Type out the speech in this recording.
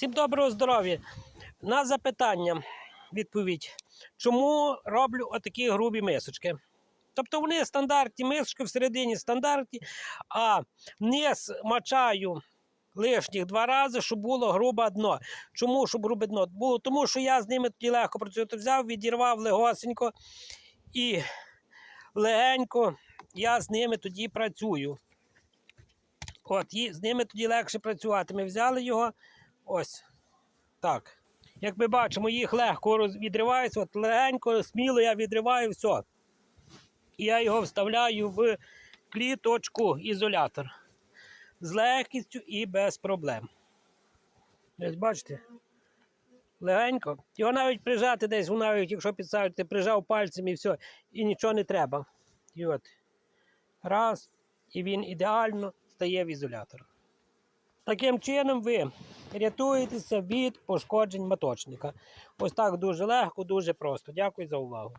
Всім доброго здоров'я. На запитання відповідь. Чому роблю отакі грубі мисочки? Тобто вони стандартні мисочки всередині стандартні, а низ мачаю лишніх два рази, щоб було грубе дно. Чому щоб грубе дно? Було тому, що я з ними тоді легко працюю. Взяв, відірвав легосенько і легенько я з ними тоді працюю. От, і з ними тоді легше працювати. Ми взяли його ось так. Як ми бачимо, їх легко відриваються, от легенько, сміло я відриваю все. І я його вставляю в кліточку ізолятор. З легкістю і без проблем. Ось бачите? Легенько. Його навіть прижати десь, навіть якщо підставити, прижав пальцем і все, і нічого не треба. І от. Раз, і він ідеально стає в ізолятор. Таким чином ви рятуєтеся від пошкоджень моточника. Ось так дуже легко, дуже просто. Дякую за увагу.